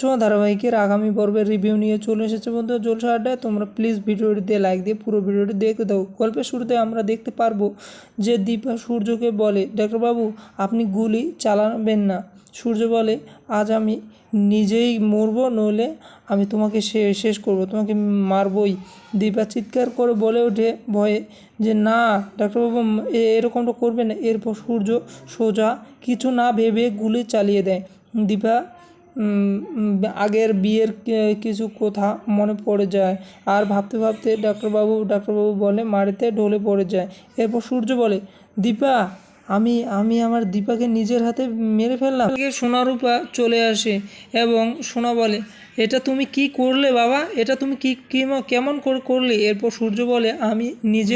ছোঁয়া ধারাবাহিকের আগামী পর্বের রিভিউ নিয়ে চলে এসেছে বন্ধু জলসা আড্ডায়। তোমরা প্লিজ ভিডিওটি দিয়ে লাইক দিয়ে পুরো ভিডিওটি দেখে দাও গল্পের শুরুতে আমরা দেখতে পারব যে দীপা সূর্যকে বলে ডাক্তারবাবু আপনি গুলি চালাবেন না। সূর্য বলে, আজ আমি নিজেই মরবো, নইলে আমি তোমাকে শেষ করব, তোমাকে মারবই। দীপা চিৎকার করে বলে ওঠে ভয়ে যে, না ডাক্তারবাবু এরকমটা করবে না। এরপর সূর্য সোজা কিছু না ভেবে গুলি চালিয়ে দেয়। দীপা আগের বিয়ের কিছু কথা মনে পড়ে যায়। আর ভাবতে ভাবতে ডাক্তারবাবু ডাক্তারবাবু বলে মারিতে ঢলে পড়ে যায়। এরপর সূর্য বলে, দীপা, আমি আমি আমার দীপাকে নিজের হাতে মেরে ফেললাম। সোনারূপা চলে আসে এবং সোনা বলে, এটা তুমি কি করলে বাবা? এটা তুমি কি, কেমন করে করলে? এরপর সূর্য বলে, আমি নিজে